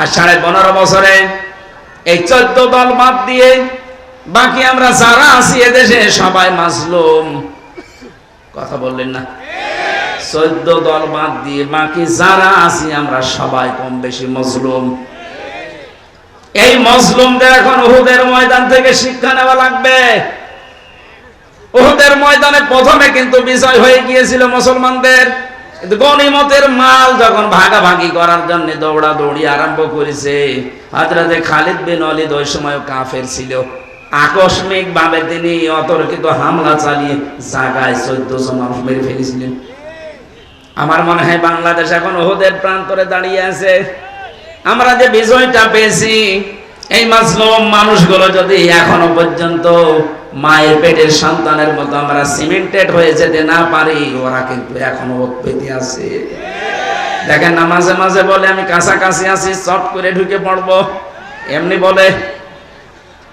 আর সাড়ে পনেরো বছরে এই চোদ্দ দল বাদ দিয়ে বাকি আমরা যারা আছি এদেশে সবাই মাসলুম কথা বললেন না? চোদ্দ দল বাদ দিয়ে বাকি যারা আছি আমরা সবাই কম বেশি মজলুম। এই মজলুমদের এখন উহুদের ময়দান থেকে শিক্ষা নেওয়া লাগবে। উহুদের ময়দানে প্রথমে কিন্তু বিজয় হয়ে গিয়েছিল মুসলমানদের। গনিমতের মাল যখন ভাগাভাগি করার জন্য দৌড়া দৌড়ি আরম্ভ করেছে হাজরাতে খালিদ বিন অলিদ ওই সময় কাফের ছিল। আকস্মিক ভাবে তিনি অতর্কিত হামলা চালিয়ে জাগায় চোদ্দ জন মানুষ মেরে ফেলেছিলেন। আমার মনে হয় বাংলাদেশ এখন ওহুদের প্রান্তরে দাঁড়িয়ে আছে। আমরা যে বিজয়টা পেয়েছি, এই মাসলুম মানুষগুলো যদি এখনও পর্যন্ত মায়ের পেটের সন্তানের মতো আমরা সিমেন্টেড হয়ে যেতে না পারি। ওরা কিন্তু এখনও ওত পেতে আছে। দেখেন না, মাঝে মাঝে বলে, আমি কাছাকাছি আছি, চট করে ঢুকে পড়ব। এমনি বলে,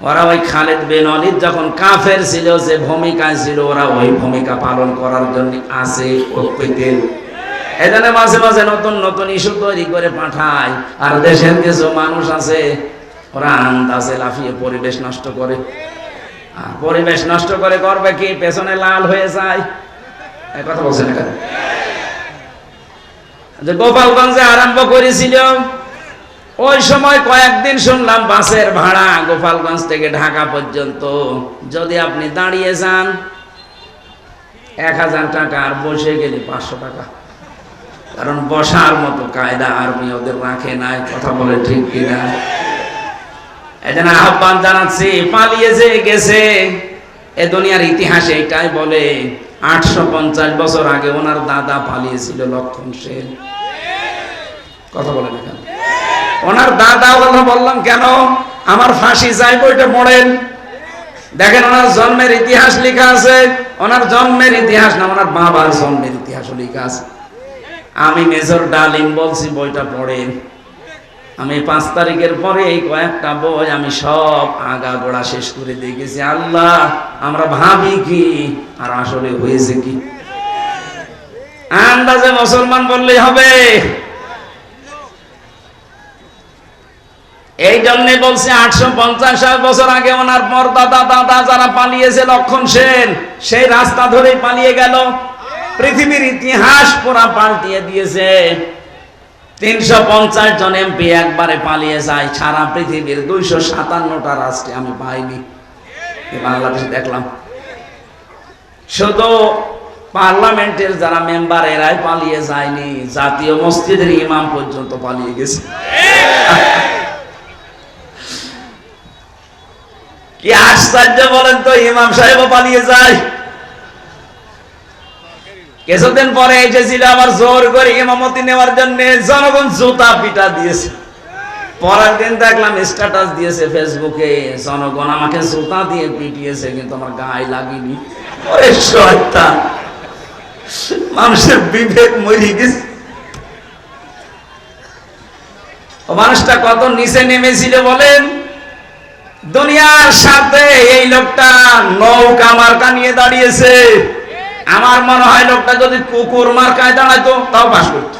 ওরা ওই খালেদ বিন অলিদ যখন কাফের ছিল, যে ভূমিকায় ছিল, ওরা ওই ভূমিকা পালন করার জন্য আছে ওত পেতে এখানে মাঝে মাঝে নতুন নতুন ইস্যু তৈরি করে পাঠায়। আর দেশের কিছু মানুষ আছে, ওরা আন্দাজে লাফিয়ে পরিবেশ নষ্ট করে। পরিবেশ নষ্ট করে করবে কি? পেছনে লাল হয়ে যায়। এই কথা বলছেন এখানে যে গোপালগঞ্জে আরম্ভ করেছিল, ওই সময় কয়েকদিন শুনলাম বাসের ভাড়া গোপালগঞ্জ থেকে ঢাকা পর্যন্ত। যদি আপনি দাঁড়িয়ে যান, এক হাজার টাকা আর বসে গেলে পাঁচশো টাকা। কারণ বসার মতো কায়দা আর্মি ওদের রাখে নাই, কথা বলে ঠিক কিনা। আহ্বান জানাচ্ছি পালিয়েছে গেছে, এ দুনিয়ার ইতিহাসে এটাই বলে, আটশো পঞ্চাশ বছর আগে ওনার দাদা পালিয়েছিল লক্ষণ সেন। কথা বলে না কেন? ওনার দাদা কথা বললাম কেন? আমার ফাঁসি চাই বইটা পড়েন। দেখেন ওনার জন্মের ইতিহাস লেখা আছে, ওনার জন্মের ইতিহাস না, ওনার বাবার জন্মের ইতিহাস লেখা আছে। আমি মেজর ডালিম বলছি, বইটা পড়েন। আমি পাঁচ তারিখের পরে এই কয়েকটা বই আমি সব আগা গোড়া শেষ করে দিয়ে গেছি। আল্লাহ, আমরা ভাবি কি আর আসলে হয়েছে কি? আন্দাজে মুসলমান বললেই হবে। এই জন্য বলছে আটশো পঞ্চাশ বছর আগে ওনার পর দাদা দাদা যারা পালিয়েছে লক্ষণ সেন, সেই রাস্তা ধরেই পালিয়ে গেল। পৃথিবীর ইতিহাস পুরা পাল্টিয়ে দিয়েছে। তিনশো পঞ্চাশ জন এমপি একবারে পালিয়ে যায়। সারা পৃথিবীর দুইশো সাতান্নটা রাষ্ট্রে আমি পাইনি। বাংলাদেশে দেখলাম। শুধু পার্লামেন্টের যারা মেম্বার, এরাই পালিয়ে যায়নি। জাতীয় মসজিদের ইমাম পর্যন্ত পালিয়ে গেছে। কি আশ্চর্য বলেন তো, ইমাম সাহেবও পালিয়ে যায়। কিছুদিন পরে এসেছিল আবার জোর করে ইমামতি নেওয়ার জন্য জনগণ জুতা পিটা দিয়েছে। পরের দিন দেখলাম স্ট্যাটাস দিয়েছে ফেসবুকে জনগণ আমাকে জুতা দিয়ে পিটিয়েছে, কিন্তু আমার গায়ে লাগেনি। ওরে শয়তান, মানুষের বিবেক মরে গেছে। মানুষটা কত নিচে নেমেছিল বলেন? দুনিয়ার সাথে এই লোকটা নৌকা মার্কা নিয়ে দাঁড়িয়েছে। আমার মনে হয় লোকটা যদি কুকুর মার্কায় দাঁড়াইতো তাও পাস করতো।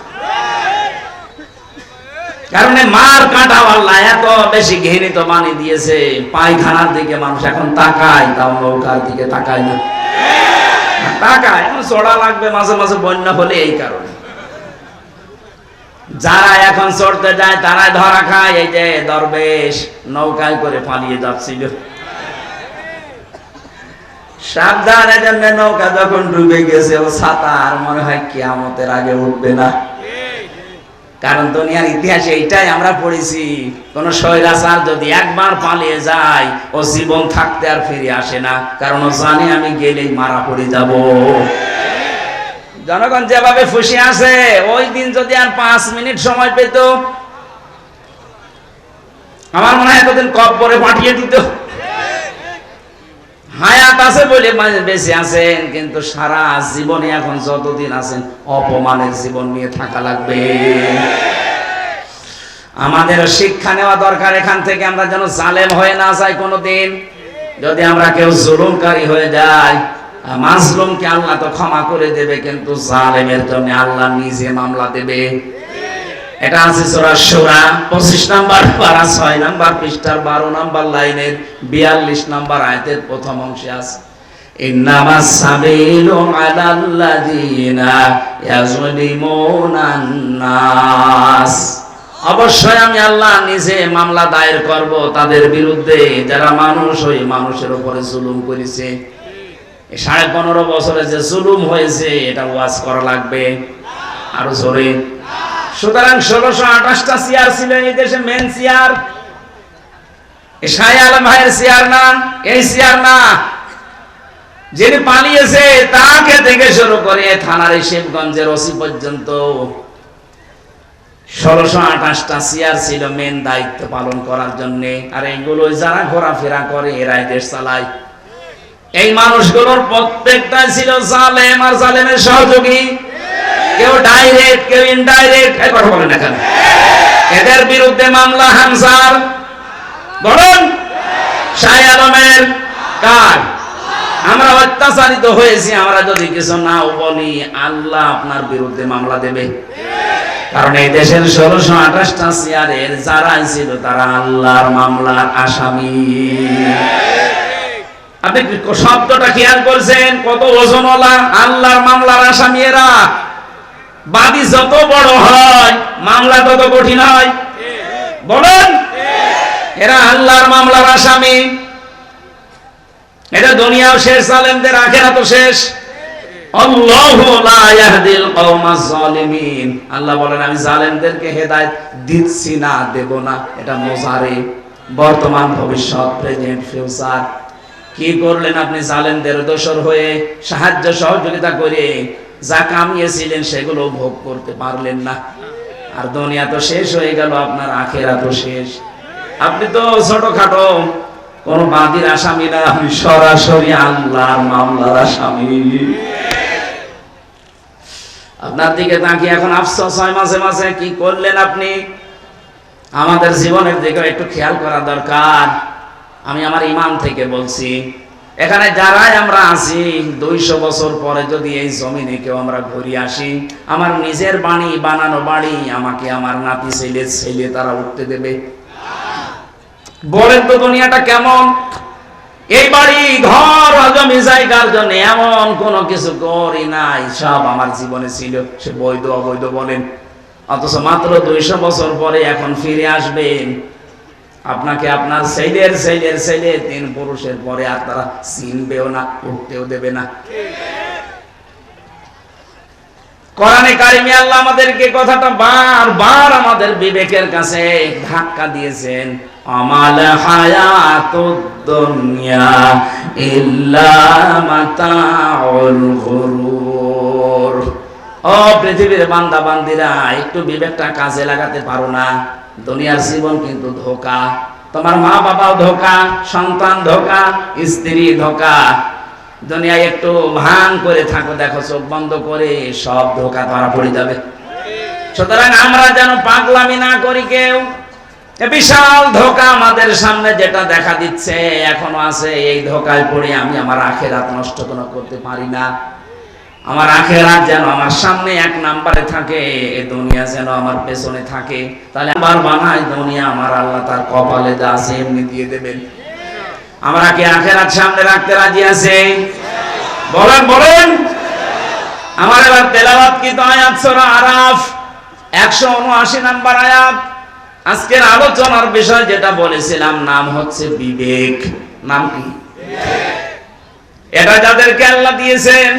কারণ মার কাটা আল্লাহ এত বেশি ঘৃণিত বানিয়ে দিয়েছে, পায়খানার দিকে মানুষ এখন তাকায়, তাও নৌকার দিকে তাকায় না। তাকায়, এখন চড়া লাগবে, মাঝে মাঝে বন্যা হলে এই কারণে। যারা এখন চড়তে যায়, তারাই ধরা খায়, এই যে দরবেশ নৌকায় করে পালিয়ে যাচ্ছিল। সাবধান এজন্য নৌকা যখন ডুবে গেছে, ও ছাতা আর মনে হয় কিয়ামতের আগে উঠবে না। কারণ দুনিয়ার ইতিহাসে এইটাই আমরা পড়েছি, কোন স্বৈরাচার যদি একবার পালিয়ে যায়, ও জীবন থাকতে আর ফিরে আসে না। কারণ ও জানে আমি গেলেই মারা পড়ে যাব। জনগণ যেভাবে খুশি আছে, ওই দিন যদি আর পাঁচ মিনিট সময় পেত, আমার মনে হয় এতদিন কব্বরে পাঠিয়ে দিত। হায়াত আছে বলে বেঁচে আছেন, কিন্তু সারা জীবনে এখন যতদিন আছেন, অপমানের জীবন নিয়ে থাকা লাগবে। আমাদের শিক্ষা নেওয়া দরকার, এখান থেকে আমরা যেন জালেম হয়ে না যাই কোনোদিন। যদি আমরা কেউ জুলুমকারী হয়ে যাই মাজলুমকে আল্লাহ তো ক্ষমা করে দেবে, কিন্তু জালেমের জন্য আল্লাহ নিজে মামলা দেবে। এটা আছে সোরা পঁচিশ নাম্বার পারা, ছয় নাম্বার পৃষ্ঠার, বারো নাম্বার লাইনের, বিয়াল্লিশ নাম্বার আয়তের প্রথম অংশে আছে। অবশ্যই আমি আল্লাহ নিজে মামলা দায়ের করব তাদের বিরুদ্ধে, যারা মানুষ ওই মানুষের উপরে জুলুম করেছে। সাড়ে পনেরো বছরে যে জুলুম হয়েছে, এটা ওয়াজ করা লাগবে। আরও জোরে। সুতরাং ষোলোশো আঠাশটা চেয়ার ছিল এই দেশে মেন চেয়ার শাহ আলম ভাইয়ের চেয়ার না? এই চেয়ার না। যিনি পালিয়েছে, তাকে থেকে শুরু করে থানার শিবগঞ্জের ওসি পর্যন্ত। আঠাশটা চেয়ার ছিল মেন দায়িত্ব পালন করার জন্য। আর এইগুলো যারা ঘোরাফেরা করে, এরাই দেশ চালায়। এই মানুষগুলোর প্রত্যেকটা ছিল জালেম, আর জালেমের সহযোগী। কেউ ডাইরেক্ট কেউ ইনডাইরেক্ট এই কথা বলেন এখানে এদের বিরুদ্ধে মামলা হামসার। বলুন, শাহ আলমের কার? আমরা অত্যাচারিত হয়েছি, আমরা যদি কিছু নাও বলি, আল্লাহ আপনার বিরুদ্ধে মামলা দেবে। কারণ এই দেশের ষোলোশো আঠাশটা চেয়ারের যারাই ছিল, তারা আল্লাহর মামলার আসামি। আপনি শব্দটা খেয়াল করছেন? কত ওজনওয়ালা আল্লাহর মামলার আসামি এরা? বাদী যত বড় হয়, মামলা তত কঠিন হয়। বলেন, এরা আল্লাহর মামলার আসামি। এটা দুনিয়াও শেষ জালেমদের আখেরা তো শেষ। আল্লাহু বলেন, আমি জালেমদেরকে দিচ্ছি না, দেব না। এটা মোজারে বর্তমান ভবিষ্যৎ, প্রেজেন্ট, ফিউচার। কি করলেন আপনি জালেমদের দোষর হয়ে? সাহায্য সহযোগিতা করে যা কামিয়েছিলেন সেগুলো ভোগ করতে পারলেন না। আর দুনিয়া তো শেষ হয়ে গেল, আপনার আখেরা তো শেষ। আপনি তো ছোটখাটো কোন বাদীর আসামি না আপনি সরাসরি আল্লাহর মামলার আসামি। আপনার দিকে তাকিয়ে এখন আফসোস হয় মাঝে মাঝে, কি করলেন আপনি? আমাদের জীবনের দিকে একটু খেয়াল করা দরকার। আমি আমার ইমান থেকে বলছি এখানে যারাই আমরা আছি, দুইশো বছর পরে যদি এই জমিনে কেউ আমরা ঘুরে আসি, আমার নিজের বাড়ি বানানো বাড়ি আমাকে আমার নাতি, ছেলে ছেলে তারা উঠতে দেবে। বলেন তো দুনিয়াটা কেমন? এই বাড়ি, ঘর, জমি, জায়গার জন্য এমন কোনো কিছু করি নাই, সব আমার জীবনে ছিল। সে বৈধ, অবৈধ বলেন। অথচ মাত্র দুইশো বছর পরে এখন ফিরে আসবেন। আপনাকে আপনার ছেলের ছেলের ছেলে তিন পুরুষের পরে আর তারা চিনবেও না, উঠতেও দেবে না। পৃথিবীর বান্দা বান্দিরা একটু বিবেকটা কাজে লাগাতে পারো না। দুনিয়ার জীবন কিন্তু ধোকা। তোমার মা বাবাও ধোকা, সন্তান ধোকা, স্ত্রী ধোকা। দুনিয়ায় একটু ভান করে থাকো, দেখো চোখ বন্ধ করে সব ধোকা ধরা পড়ে যাবে। সুতরাং আমরা যেন পাগলামি না করি কেউ। বিশাল ধোকা আমাদের সামনে যেটা দেখা দিচ্ছে, এখনও আছে, এই ধোকায় পড়ে আমি আমার আখেরাত নষ্ট কোনো করতে পারি না। আমার আখেরাত যেন আমার সামনে এক নাম্বারে থাকে, এ দুনিয়া যেন আমার পেছনে থাকে। তাহলে আমার বানায় দুনিয়া, আমার আল্লাহ তার কপালে যা আছে এমনি দিয়ে দেবেন। আমরা কি আখেরাত সামনে রাখতে রাজি আছে? বলেন বলেন। আমার এবার তেলাওয়াত কি তো আয়াত সূরা আরাফ? 179 নাম্বার আয়াত। আজকের আলোচনার বিষয় যেটা বলেছিলাম, নাম হচ্ছে বিবেক। নাম কি? এটা যাদেরকে আল্লাহ দিয়েছেন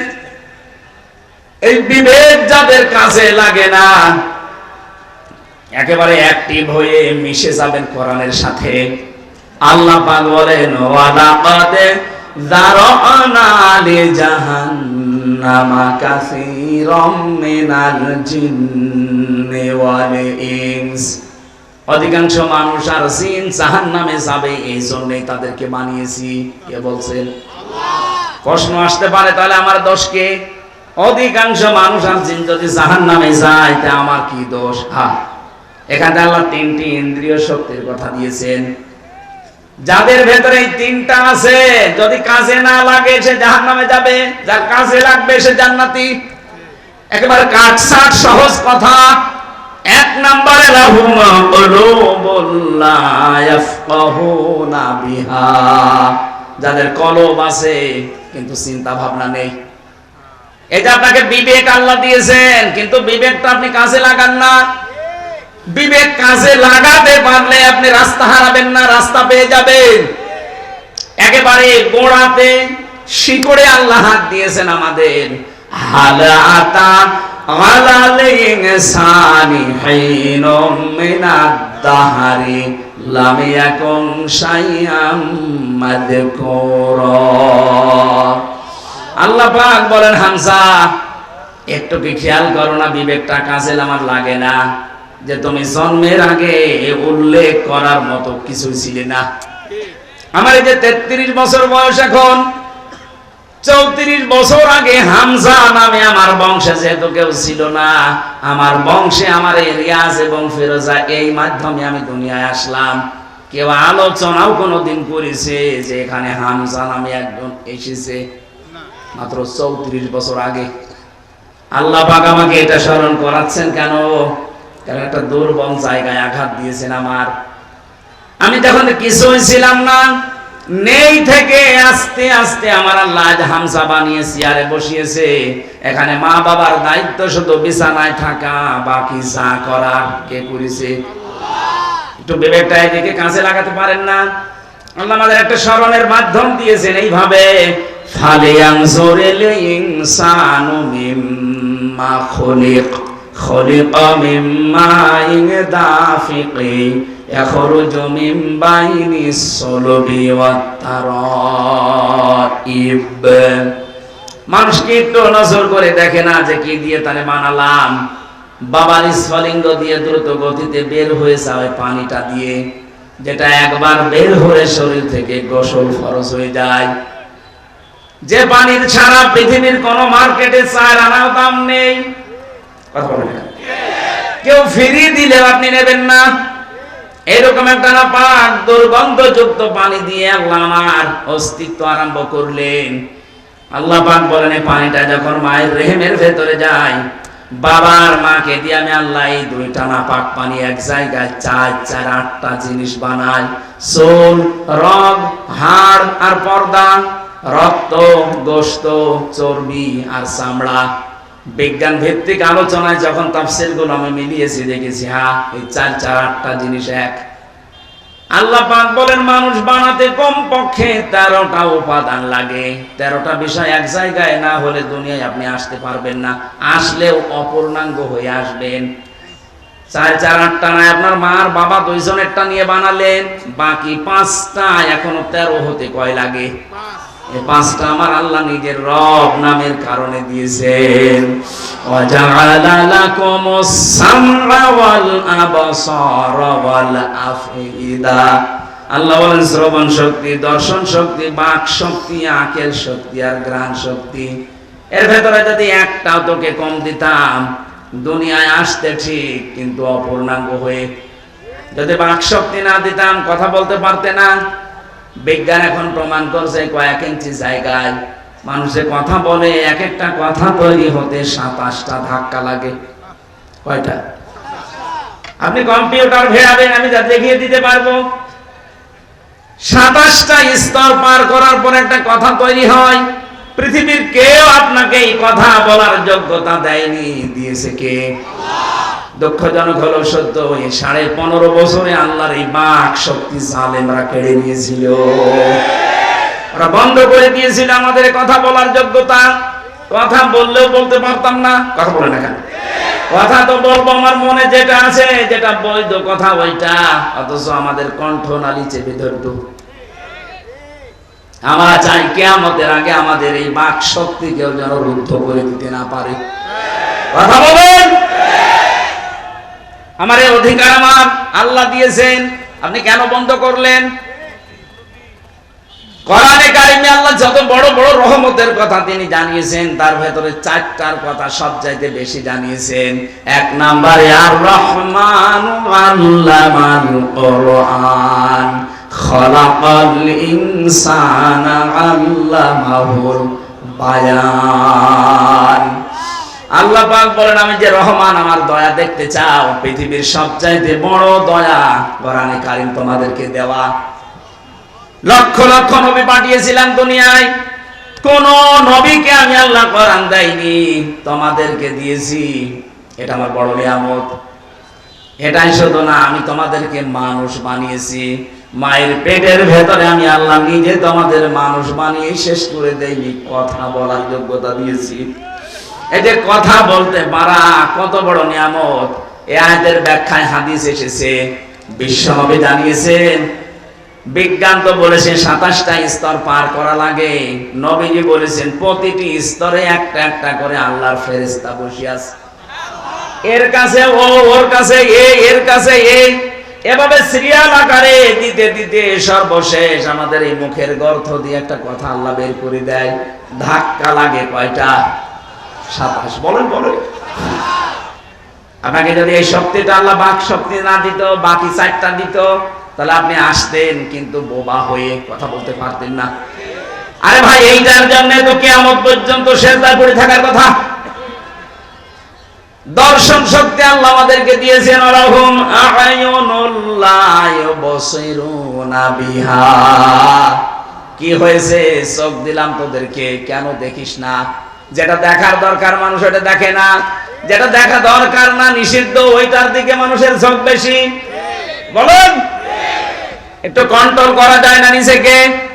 এই বিবেক যাদের কাছে লাগে না, একেবারে অ্যাক্টিভ হয়ে মিশে যাবেন কোরআনের সাথে। আল্লাহ পাক বলেন, ওয়ালাকাদ যারানা লি জাহান্নামা কাসীরাম মিনাল জিন্নি ওয়াল ইনস। অধিকাংশ মানুষ আর জিন জাহান্নামে যাবে এই জন্যই তাদেরকে বানিয়েছি। কে বলছেন? প্রশ্ন আসতে পারে তাহলে আমার দোষ কে? অধিকাংশ মানুষ আর জিন যদি জাহান্নামে যায়, তা আমার কি দোষ? হ্যাঁ এখানে আল্লাহ তিনটি ইন্দ্রিয় শক্তির কথা দিয়েছেন। যাদের ভেতরে এই তিনটা আছে, যদি কাজে না লাগে, সে জাহান নামে যাবে। যার কাজে লাগবে, সে জান্নাতি। একেবারে কাটসাট সহজ কথা। এক নম্বরে যাদের কলব আছে, কিন্তু চিন্তা ভাবনা নেই। এটা আপনাকে বিবেক আল্লাহ দিয়েছেন, কিন্তু বিবেকটা আপনি কাজে লাগান না। বিবেক কাজে লাগাতে পারলে আপনি রাস্তা হারাবেন না, রাস্তা পেয়ে যাবেন। একেবারে গোড়াতে শিকড়ে আল্লাহ হাত দিয়েছেন আমাদের। হালাতা আলালিং সানি হাইনুম মিনাদ দাহারি আল্লাহ পাক বলেন হামসা একটু কি খেয়াল করো না, বিবেকটা কাজে আমার লাগে না। যে তুমি জন্মের আগে উল্লেখ করার মতো কিছু ছিলে না। আমার এই যে তেত্রিশ বছর বয়স এখন, চৌত্রিশ বছর আগে হামজা নামে আমার বংশে যেহেতু কেউ ছিল না, আমার বংশে, আমার রিয়াজ এবং ফেরোজা এই মাধ্যমে আমি দুনিয়ায় আসলাম। কেউ আলোচনাও কোনোদিন করেছে যে এখানে হামজা নামে একজন এসেছে। মাত্র চৌত্রিশ বছর আগে। আল্লাহ পাক আমাকে এটা স্মরণ করাচ্ছেন, কেন? কারণ একটা দুর্বল জায়গায় আঘাত দিয়েছেন আমার। আমি তখন কিছুই ছিলাম না। নেই থেকে আস্তে আস্তে আমার আল্লাহ হামসা বানিয়ে চেয়ারে বসিয়েছে। এখানে মা বাবার দায়িত্ব শুধু বিছানায় থাকা, বাকি যা করার কে করেছে? একটু বিবেকটা এদিকে কাজে লাগাতে পারেন না। আল্লাহ আমাদের একটা স্মরণের মাধ্যম দিয়েছেন এইভাবে। ফালিয়ানজুরিল ইনসানু মিম্মা খুলিক خلق من ماء دافق يخرج من بين الصلب والترائب মানুষকে একটু নজর করে দেখে না যে কি দিয়ে তারে বানালাম বাবার স্ফলিঙ্গ দিয়ে দ্রুত গতিতে বের হয়ে যাবে পানিটা দিয়ে যেটা একবার বের হয়ে শরীর থেকে গোসল ফরজ হয়ে যায় যে পানির ছাড়া পৃথিবীর কোন মার্কেটে চার আনাও দাম নেই। কেউ ফিরিয়ে দিলে আপনি নেবেন না। এরকম একটা না পাক দুর্গন্ধযুক্ত পানি দিয়ে আল্লাহ আমার অস্তিত্ব আরম্ভ করলেন। আল্লাহ পাক বলেন পানিটা যখন মায়ের রেহেমের ভেতরে যায়, বাবার মাকে দিয়ে আমি আল্লাহ এই দুইটা না পাক পানি এক জায়গায় চার চার, আটটা জিনিস বানাই। চোল রগ, হাড় আর পর্দা। রক্ত গোস্ত চর্বি আর চামড়া। বিজ্ঞান ভিত্তিক আলোচনায় যখন তাফসিরগুলো আমি মিলিয়েছি, দেখেছি হ্যাঁ এই চার চার, আটটা জিনিস এক। আল্লাহ পাক বলেন, মানুষ বানাতে কম পক্ষে তেরোটা উপাদান লাগে। তেরোটা বিষয় এক জায়গায় না হলে দুনিয়ায় আপনি আসতে পারবেন না। আসলেও অপূর্ণাঙ্গ হয়ে আসবেন। চার চার, আটটা নয়, আপনার মা আর বাবা দুইজনেরটা নিয়ে বানালেন। বাকি পাঁচটা এখনও তেরো হতে কয় লাগে? পাঁচটা আমার আল্লাহ নিজের রব নামের কারণে দিয়েছেন। আল্লাহ বলেন, শ্রবণ শক্তি, দর্শন শক্তি, বাক শক্তি, আকেল শক্তি আর গ্রাণ শক্তি। এর ভেতরে যদি একটাও তোকে কম দিতাম, দুনিয়ায় আসতে ঠিক, কিন্তু অপূর্ণাঙ্গ হয়ে যদি বাক শক্তি না দিতাম, কথা বলতে পারতে না। বিজ্ঞান এখন প্রমাণ করছে কয়েক ইঞ্চি জায়গায়। মানুষে কথা বলে এক একটা কথা তৈরি হতে সাতাশটা ধাক্কা লাগে। কয়টা? আপনি কম্পিউটার ভেড়াবেন আমি যা দেখিয়ে দিতে পারব। সাতাশটা স্তর পার করার পর একটা কথা তৈরি হয়, পৃথিবীর কেউ আপনাকে এই কথা বলার যোগ্যতা দেয়নি, দিয়েছে কে? দুঃখজনক হলো সত্য, এই সাড়ে পনেরো বছরে আল্লাহর এই বাক শক্তি জালেমরা কেড়ে নিয়েছিল। ওরা বন্ধ করে দিয়েছিল আমাদের কথা বলার যোগ্যতা। কথা বললেও বলতে পারতাম না, কথা বলে না কেন? কথা তো বলব, আমার মনে যেটা আছে, যেটা বৈধ কথা ওইটা। অথচ আমাদের কণ্ঠ নালি চেপে ধরতো। আমরা চাই কেয়ামতের আগে আমাদের এই বাক শক্তি কেউ যেন রুদ্ধ করে দিতে না পারে। কথা বলেন! আমার এই অধিকার আমার, আল্লাহ দিয়েছেন। আপনি কেন বন্ধ করলেন? কোরআনে কারিমে আল্লাহ যত বড় বড় রহমতের কথা তিনি জানিয়েছেন, তার ভেতরে চারটার কথা সব চাইতে বেশি জানিয়েছেন। এক নাম্বারে আর রহমান আল্লামাল কোরআন, খলাকাল ইনসানা আল্লামাহুল বায়ান। আল্লাহ পাক বলেন, আমি যে রহমান, আমার দয়া দেখতে চাও, পৃথিবীর সবচাইতে বড় দয়া কোরআনে কারিম তোমাদেরকে দেওয়া। লক্ষ লক্ষ নবী পাঠিয়েছিলাম দুনিয়ায়। কোন নবীকে আমি আল্লাহ কোরআন দেয়নি তোমাদেরকে দিয়েছি। এটা আমার বড় নিয়ামত। এটাই শুধু না, আমি তোমাদেরকে মানুষ বানিয়েছি। মায়ের পেটের ভেতরে আমি আল্লাহ নিজে তোমাদের মানুষ বানিয়ে শেষ করে দেইনি, কথা বলার যোগ্যতা দিয়েছি। এই যে কথা বলতে পারা কত বড় নিয়ামত। এ আয়াতের ব্যাখ্যায় হাদিস এসেছে বিশ্বনবী জানিয়েছেন, বিজ্ঞান তো বলেছেন সাতাশটা স্তর পার করা লাগে। নবীজি বলেছেন, প্রতিটি স্তরে একটা একটা করে আল্লাহর ফেরেস্তা বসে আছে। এর কাছে ও, ওর কাছে এ, এর কাছে এ। এভাবে সিরিয়াল আকারে দিতে দিতে সর্বশেষ আমাদের এই মুখের গর্থ দিয়ে একটা কথা আল্লাহ বের করে দেয়, ধাক্কা লাগে কয়টা? সাতাশ বলেন বলেন। আপনাকে যদি এই শক্তিটা আল্লাহ বাক শক্তি না দিত, বাকি চারটা দিত, তাহলে আপনি আসতেন, কিন্তু বোবা হয়ে কথা বলতে পারতেন না। আরে ভাই, এইটার জন্য তো কেয়ামত পর্যন্ত শেষদার করে থাকার কথা। দর্শন শক্তি আল্লাহ আমাদেরকে দিয়েছেন ইউবসিরুনা বিহা। কি হয়েছে? চোখ দিলাম তোদেরকে, কেন দেখিস না? যেটা দেখার দরকার মানুষ ওটা দেখে না। যেটা দেখা দরকার না, নিষিদ্ধ, ওইটার দিকে মানুষের ঝোঁক বেশি। বলেন। একটু কন্ট্রোল করা যায় না নিজেকে।